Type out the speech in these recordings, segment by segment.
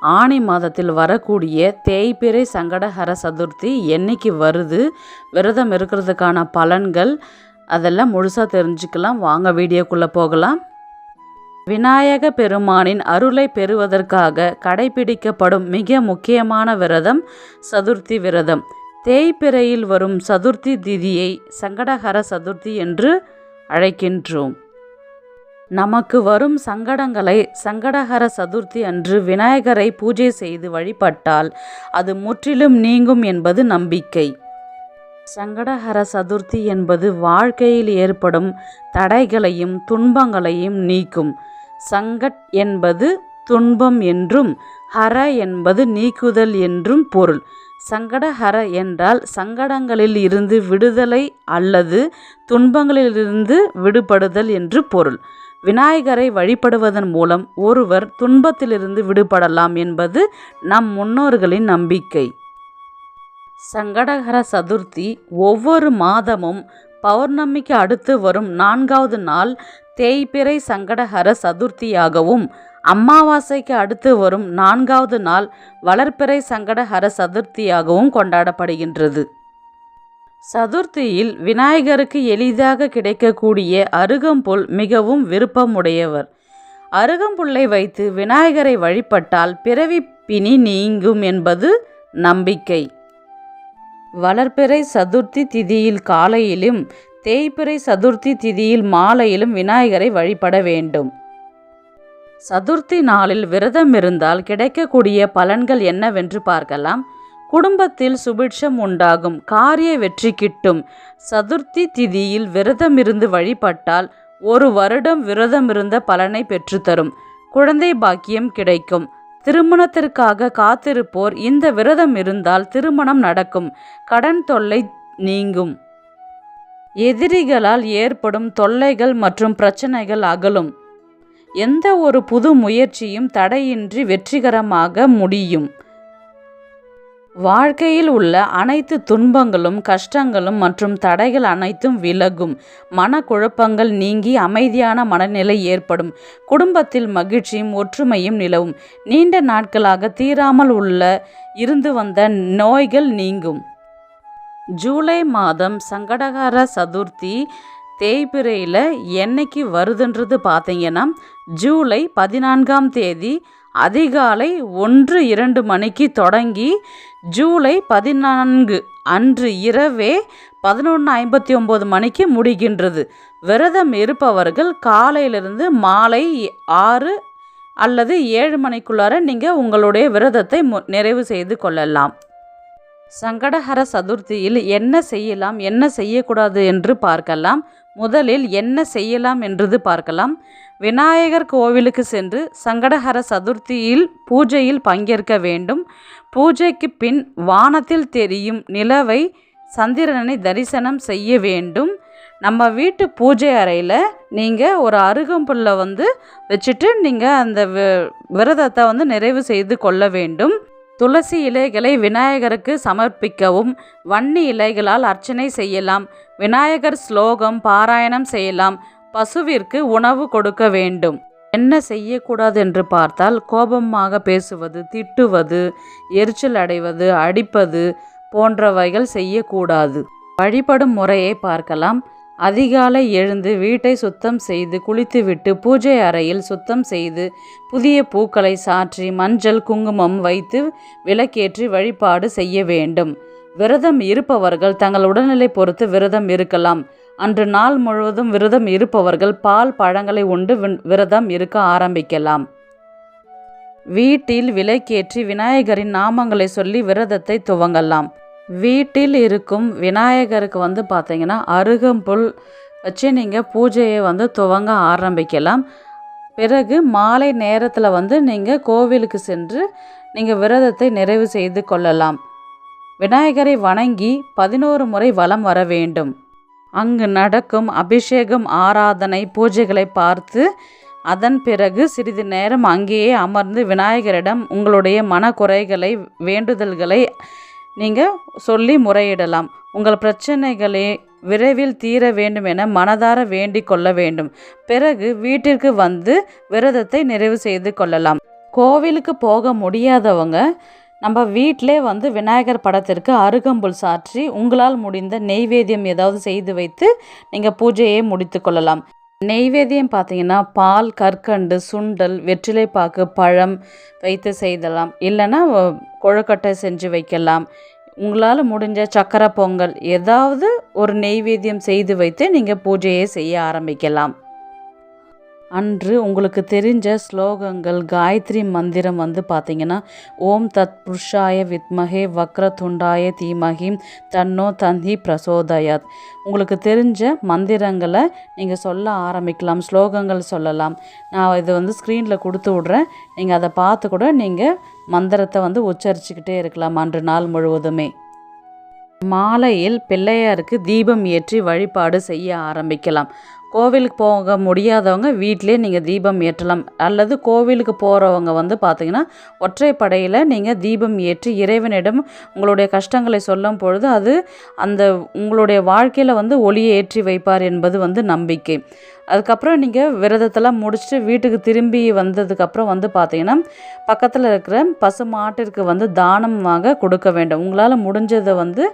ஆணி மாதத்தில் வரக்கூடிய தேய்பிறை சங்கடஹர சதுர்த்தி என்னைக்கு வருது? விரதம் இருக்கிறதுக்கான பலன்கள் அதெல்லாம் முழுசாக தெரிஞ்சுக்கலாம். வாங்க வீடியோக்குள்ளே போகலாம். விநாயக பெருமானின் அருளை பெறுவதற்காக கடைபிடிக்கப்படும் மிக முக்கியமான விரதம் சதுர்த்தி விரதம். தேய்பிறையில் வரும் சதுர்த்தி திதியை சங்கடஹர சதுர்த்தி என்று அழைக்கின்றோம். நமக்கு வரும் சங்கடங்களை சங்கடஹர சதுர்த்தி அன்று விநாயகரை பூஜை செய்து வழிபட்டால் அது முற்றிலும் நீங்கும் என்பது நம்பிக்கை. சங்கடஹர சதுர்த்தி என்பது வாழ்க்கையில் ஏற்படும் தடைகளையும் துன்பங்களையும் நீக்கும். சங்கட் என்பது துன்பம் என்றும் ஹர என்பது நீக்குதல் என்றும் பொருள். சங்கடஹர என்றால் சங்கடங்களில் இருந்து விடுதலை அல்லது துன்பங்களிலிருந்து விடுபடுதல் என்று பொருள். விநாயகரை வழிபடுவதன் மூலம் ஒருவர் துன்பத்திலிருந்து விடுபடலாம் என்பது நம் முன்னோர்களின் நம்பிக்கை. சங்கடகர சதுர்த்தி ஒவ்வொரு மாதமும் பௌர்ணமிக்கு அடுத்து வரும் நான்காவது நாள் தேய்பிறை சங்கடஹர சதுர்த்தியாகவும் அமாவாசைக்கு அடுத்து வரும் நான்காவது நாள் வளர்ப்பிறை சங்கடஹர சதுர்த்தியாகவும் கொண்டாடப்படுகின்றது. சதுர்த்தியில் விநாயகருக்கு எளிதாக கிடைக்கக்கூடிய அருகம்புல் மிகவும் விருப்பமுடையவர். அருகம்புல்லை வைத்து விநாயகரை வழிபட்டால் பிறவி பிணி நீங்கும் என்பது நம்பிக்கை. வளர்ப்பிறை சதுர்த்தி திதியில் காலையிலும் தேய்பிறை சதுர்த்தி திதியில் மாலையிலும் விநாயகரை வழிபட வேண்டும். சதுர்த்தி நாளில் விரதம் இருந்தால் கிடைக்கக்கூடிய பலன்கள் என்னவென்று பார்க்கலாம். குடும்பத்தில் சுபிட்சம் உண்டாகும். காரிய வெற்றி கிட்டும். சதுர்த்தி திதியில் விரதமிருந்து வழிபட்டால் ஒரு வருடம் விரதமிருந்த பலனை பெற்றுத்தரும். குழந்தை பாக்கியம் கிடைக்கும். திருமணத்திற்காக காத்திருப்போர் இந்த விரதம் இருந்தால் திருமணம் நடக்கும். கடன் தொல்லை நீங்கும். எதிரிகளால் ஏற்படும் தொல்லைகள் மற்றும் பிரச்சனைகள் அகலும். எந்த ஒரு புது முயற்சியும் தடையின்றி வெற்றிகரமாக முடியும். வாழ்க்கையில் உள்ள அனைத்து துன்பங்களும் கஷ்டங்களும் மற்றும் தடைகள் அனைத்தும் விலகும். மனக்குழப்பங்கள் நீங்கி அமைதியான மனநிலை ஏற்படும். குடும்பத்தில் மகிழ்ச்சியும் ஒற்றுமையும் நிலவும். நீண்ட நாட்களாக தீராமல் உள்ள இருந்து வந்த நோய்கள் நீங்கும். ஜூலை மாதம் சங்கடகார சதுர்த்தி தேய்பிரையில் என்னைக்கு வருதுன்றது பார்த்தீங்கன்னா ஜூலை பதினான்காம் தேதி அதிகாலை ஒன்று இரண்டு மணிக்கு தொடங்கி ஜூலை பதினான்கு அன்று இரவே பதினொன்று ஐம்பத்தி ஒம்பது மணிக்கு முடிகின்றது. விரதம் இருப்பவர்கள் காலையிலிருந்து மாலை ஆறு அல்லது ஏழு மணிக்குள்ளார நீங்கள் உங்களுடைய விரதத்தை மு நிறைவு செய்து கொள்ளலாம். சங்கடஹர சதுர்த்தியில் என்ன செய்யலாம் என்ன செய்யக்கூடாது என்று பார்க்கலாம். முதலில் என்ன செய்யலாம் என்றது பார்க்கலாம். விநாயகர் கோவிலுக்கு சென்று சங்கடஹர சதுர்த்தியில் பூஜையில் பங்கேற்க வேண்டும். பூஜைக்கு பின் வானத்தில் தெரியும் நிலவை சந்திரனை தரிசனம் செய்ய வேண்டும். நம்ம வீட்டு பூஜை அறையில் நீங்கள் ஒரு அருகம்புல்லை வந்து வச்சுட்டு நீங்கள் அந்த விரதத்தை வந்து நிறைவு செய்து கொள்ள வேண்டும். துளசி இலைகளை விநாயகருக்கு சமர்ப்பிக்கவும் வன்னி இலைகளால் அர்ச்சனை செய்யலாம் விநாயகர் ஸ்லோகம் பாராயணம் செய்யலாம் பசுவிற்கு உணவு கொடுக்க வேண்டும். என்ன செய்யக்கூடாது என்று பார்த்தால் கோபமாக பேசுவது திட்டுவது எரிச்சல் அடைவது அடிப்பது போன்றவைகள் செய்யக்கூடாது. வழிபடும் முறையை பார்க்கலாம். அதிகாலை எழுந்து வீட்டை சுத்தம் செய்து குளித்துவிட்டு பூஜை அறையில் சுத்தம் செய்து புதிய பூக்களை சாற்றி மஞ்சள் குங்குமம் வைத்து விளக்கேற்றி வழிபாடு செய்ய வேண்டும். விரதம் இருப்பவர்கள் தங்கள் உடல்நிலை பொறுத்து விரதம் இருக்கலாம். அன்று நாள் முழுவதும் விரதம் இருப்பவர்கள் பால் பழங்களை உண்டு விரதம் இருக்க ஆரம்பிக்கலாம். வீட்டில் விலைக்கேற்றி விநாயகரின் நாமங்களை சொல்லி விரதத்தை துவங்கலாம். வீட்டில் இருக்கும் விநாயகருக்கு வந்து பார்த்தீங்கன்னா அருகம்புல் வச்சு நீங்கள் பூஜையை வந்து துவங்க ஆரம்பிக்கலாம். பிறகு மாலை நேரத்தில் வந்து நீங்கள் கோவிலுக்கு சென்று நீங்கள் விரதத்தை நிறைவு செய்து கொள்ளலாம். விநாயகரை வணங்கி பதினோரு முறை வலம் வர வேண்டும். அங்கு நடக்கும் அபிஷேகம் ஆராதனை பூஜைகளை பார்த்து அதன் பிறகு சிறிது நேரம் அங்கேயே அமர்ந்து விநாயகரிடம் உங்களுடைய மனக்குறைகளை வேண்டுதல்களை நீங்கள் சொல்லி முறையிடலாம். உங்கள் பிரச்சனைகளை விரைவில் தீர வேண்டும் என மனதார வேண்டிக் கொள்ள வேண்டும். பிறகு வீட்டிற்கு வந்து விரதத்தை நிறைவு செய்து கொள்ளலாம். கோவிலுக்கு போக முடியாதவங்க நம்ம வீட்டிலே வந்து விநாயகர் படத்திற்கு அருகம்புல் சாற்றி உங்களால் முடிந்த நெய்வேத்தியம் ஏதாவது செய்து வைத்து நீங்கள் பூஜையை முடித்து கொள்ளலாம். நெய்வேத்தியம் பார்த்தீங்கன்னா பால் கற்கண்டு சுண்டல் வெற்றிலைப்பாக்கு பழம் வைத்து செய்தலாம். இல்லைன்னா கொழுக்கட்டை செஞ்சு வைக்கலாம். உங்களால் முடிஞ்ச சக்கரை பொங்கல் ஏதாவது ஒரு நெய்வேத்தியம் செய்து வைத்து நீங்கள் பூஜையை செய்ய ஆரம்பிக்கலாம். அன்று உங்களுக்கு தெரிஞ்ச ஸ்லோகங்கள் காயத்ரி மந்திரம் வந்து பார்த்தீங்கன்னா ஓம் தத் புருஷாய வித்மகே வக்ரதுண்டாய தீமகி தன்னோ தந்தி பிரசோதயாத். உங்களுக்கு தெரிஞ்ச மந்திரங்களை நீங்கள் சொல்ல ஆரம்பிக்கலாம் ஸ்லோகங்கள் சொல்லலாம். நான் இது வந்து ஸ்க்ரீனில் கொடுத்து விட்றேன். நீங்கள் அதை பார்த்து கூட நீங்கள் மந்திரத்தை வந்து உச்சரிச்சுக்கிட்டே இருக்கலாம் அன்று நாள் முழுவதுமே. மாலையில் பிள்ளையாருக்கு தீபம் ஏற்றி வழிபாடு செய்ய ஆரம்பிக்கலாம். கோவிலுக்கு போக முடியாதவங்க வீட்டிலே நீங்கள் தீபம் ஏற்றலாம். அல்லது கோவிலுக்கு போகிறவங்க வந்து பார்த்தீங்கன்னா ஒற்றைப்படையில் நீங்கள் தீபம் ஏற்றி இறைவனிடம் உங்களுடைய கஷ்டங்களை சொல்லும் பொழுது அது அந்த உங்களுடைய வாழ்க்கையில் வந்து ஒளியை ஏற்றி வைப்பார் என்பது வந்து நம்பிக்கை. அதுக்கப்புறம் நீங்கள் விரதத்தெல்லாம் முடிச்சுட்டு வீட்டுக்கு திரும்பி வந்ததுக்கப்புறம் வந்து பார்த்தீங்கன்னா பக்கத்தில் இருக்கிற பசு மாட்டிற்கு வந்து தானமாக கொடுக்க வேண்டும். உங்களால் முடிஞ்சதை வந்து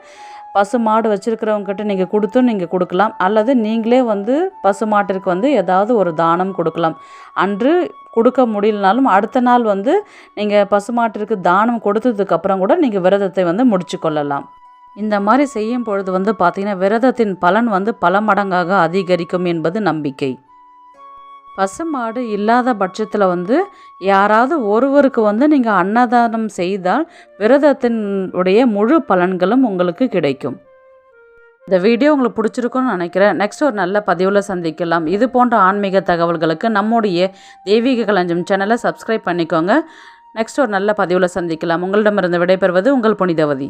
பசு மாடு வச்சுருக்கிறவங்ககிட்ட நீங்கள் கொடுத்தும் நீங்கள் கொடுக்கலாம். அல்லது நீங்களே வந்து பசு மாட்டிற்கு வந்து ஏதாவது ஒரு தானம் கொடுக்கலாம். அன்று கொடுக்க முடியலனாலும் அடுத்த நாள் வந்து நீங்கள் பசு மாட்டிற்கு தானம் கொடுத்ததுக்கப்புறம் கூட நீங்கள் விரதத்தை வந்து முடிச்சு கொள்ளலாம். இந்த மாதிரி செய்யும் பொழுது வந்து பார்த்திங்கன்னா விரதத்தின் பலன் வந்து பல மடங்காக அதிகரிக்கும் என்பது நம்பிக்கை. பசுமாடு இல்லாத பட்சத்தில் வந்து யாராவது ஒருவருக்கு வந்து நீங்கள் அன்னதானம் செய்தால் விரதத்தினுடைய முழு பலன்களும் உங்களுக்கு கிடைக்கும். இந்த வீடியோ உங்களுக்கு பிடிச்சிருக்குன்னு நினைக்கிறேன். நெக்ஸ்ட் ஒரு நல்ல பதிவில் சந்திக்கலாம். இது போன்ற ஆன்மீக தகவல்களுக்கு நம்முடைய தெய்வீக களஞ்சம் சேனலை சப்ஸ்கிரைப் பண்ணிக்கோங்க. நெக்ஸ்ட் ஒரு நல்ல பதிவில் சந்திக்கலாம். உங்களிடமிருந்து விடைபெறுவது உங்கள் புனிதவதி.